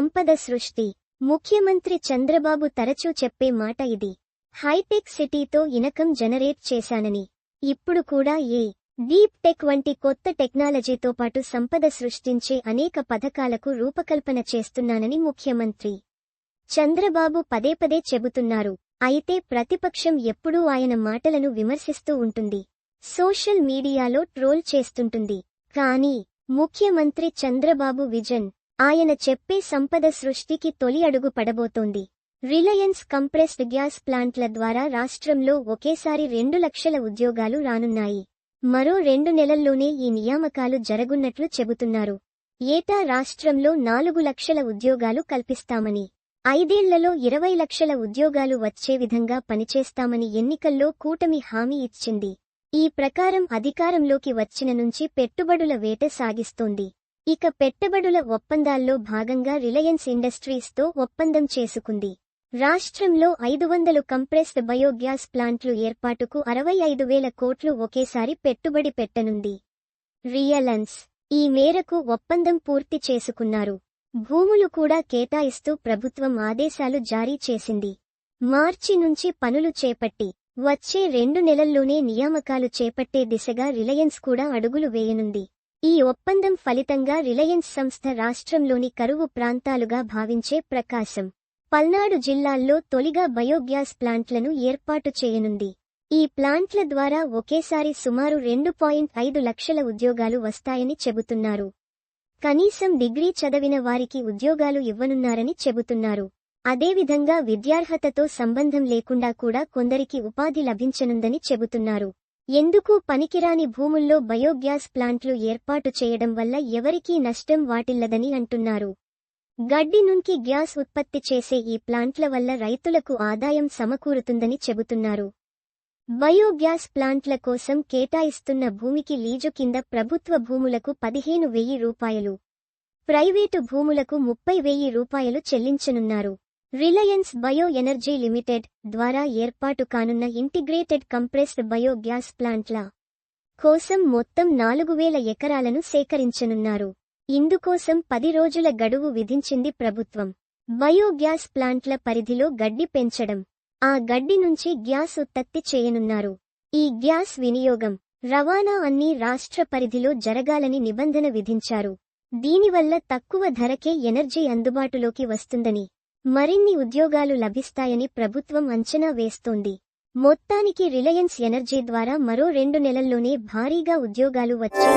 సంపద సృష్టి. ముఖ్యమంత్రి చంద్రబాబు తరచూ చెప్పే మాట ఇది. హైటెక్ సిటీతో ఇనకం జనరేట్ చేశానని. ఇప్పుడు కూడా ఏ డీప్ టెక్ వంటి కొత్త టెక్నాలజీతో పాటు సంపద సృష్టించే అనేక పథకాలకు రూపకల్పన చేస్తున్నానని ముఖ్యమంత్రి చంద్రబాబు పదే పదే చెబుతున్నారు. అయితే ప్రతిపక్షం ఎప్పుడూ ఆయన మాటలను విమర్శిస్తూ ఉంటుంది. సోషల్ మీడియాలో ట్రోల్ చేస్తుంటుంది. కానీ ముఖ్యమంత్రి చంద్రబాబు విజన్ ఆయన చెప్పే సంపద సృష్టికి తొలి అడుగు పడబోతోంది. రిలయన్స్ కంప్రెస్డ్ గ్యాస్ ప్లాంట్ల ద్వారా రాష్ట్రంలో ఒకేసారి రెండు లక్షల ఉద్యోగాలు రానున్నాయి. మరో రెండు నెలల్లోనే ఈ నియామకాలు జరగున్నట్లు చెబుతున్నారు. ఏటా రాష్ట్రంలో నాలుగు లక్షల ఉద్యోగాలు కల్పిస్తామని ఐదేళ్ళలో ఇరవై లక్షల ఉద్యోగాలు వచ్చే విధంగా పనిచేస్తామని ఎన్నికల్లో కూటమి హామీ ఇచ్చింది. ఈ ప్రకారం అధికారంలోకి వచ్చిన నుంచి పెట్టుబడుల వేట సాగిస్తోంది. ఇక పెట్టుబడుల ఒప్పందాల్లో భాగంగా రిలయన్స్ ఇండస్ట్రీస్తో ఒప్పందం చేసుకుంది. రాష్ట్రంలో ఐదు వందలు కంప్రెస్డ్ బయోగ్యాస్ ప్లాంట్లు ఏర్పాటుకు అరవై ఐదు వేల కోట్లు ఒకేసారి పెట్టుబడి పెట్టనుంది. రియలన్స్ ఈ మేరకు ఒప్పందం పూర్తి చేసుకున్నారు. భూములు కూడా కేటాయిస్తూ ప్రభుత్వం ఆదేశాలు జారీ చేసింది. మార్చి నుంచి పనులు చేపట్టి వచ్చే రెండు నెలల్లోనే నియామకాలు చేపట్టే దిశగా రిలయన్స్ కూడా అడుగులు వేయనుంది. ఈ ఒప్పందం ఫలితంగా రిలయన్స్ సంస్థ రాష్ట్రంలోని కరువు ప్రాంతాలుగా భావించే ప్రకాశం. పల్నాడు జిల్లాల్లో తొలిగా బయోగ్యాస్ ప్లాంట్లను ఏర్పాటు చేయనుంది. ఈ ప్లాంట్ల ద్వారా ఒకేసారి సుమారు రెండు పాయింట్ ఐదు లక్షల ఉద్యోగాలు వస్తాయని చెబుతున్నారు. కనీసం డిగ్రీ చదివిన వారికి ఉద్యోగాలు ఇవ్వనున్నారని చెబుతున్నారు. అదేవిధంగా విద్యార్హతతో సంబంధం లేకుండా కూడా కొందరికి ఉపాధి లభించనుందని చెబుతున్నారు. ఎందుకు పనికిరాని భూముల్లో బయోగ్యాస్ ప్లాంట్లు ఏర్పాటు చేయడం వల్ల ఎవరికీ నష్టం వాటిల్లదని అంటున్నారు. గడ్డి నుంచి గ్యాస్ ఉత్పత్తి చేసే ఈ ప్లాంట్ల వల్ల రైతులకు ఆదాయం సమకూరుతుందని చెబుతున్నారు. బయోగ్యాస్ ప్లాంట్ల కోసం కేటాయిస్తున్న భూమికి లీజు కింద ప్రభుత్వ భూములకు పదిహేను వెయ్యి రూపాయలు. ప్రైవేటు భూములకు ముప్పై వెయ్యి రూపాయలు చెల్లించనున్నారు. రిలయన్స్ బయో ఎనర్జీ లిమిటెడ్ ద్వారా ఏర్పాటు కానున్న ఇంటిగ్రేటెడ్ కంప్రెస్డ్ బయోగ్యాస్ ప్లాంట్ల కోసం మొత్తం నాలుగు వేల ఎకరాలను సేకరించనున్నారు. ఇందుకోసం పది రోజుల గడువు విధించింది ప్రభుత్వం. బయోగ్యాస్ ప్లాంట్ల పరిధిలో గడ్డి పెంచడం. ఆ గడ్డి నుంచి గ్యాస్ ఉత్పత్తి చేయనున్నారు. ఈ గ్యాస్ వినియోగం రవాణా అన్ని రాష్ట్ర పరిధిలో జరగాలని నిబంధన విధించారు. దీనివల్ల తక్కువ ధరకే ఎనర్జీ అందుబాటులోకి వస్తుందని మరిన్ని ఉద్యోగాలు లభిస్తాయని ప్రభుత్వం అంచనా వేస్తోంది. మొత్తానికి రిలయన్స్ ఎనర్జీ ద్వారా మరో రెండు నెలల్లోనే భారీగా ఉద్యోగాలు వచ్చే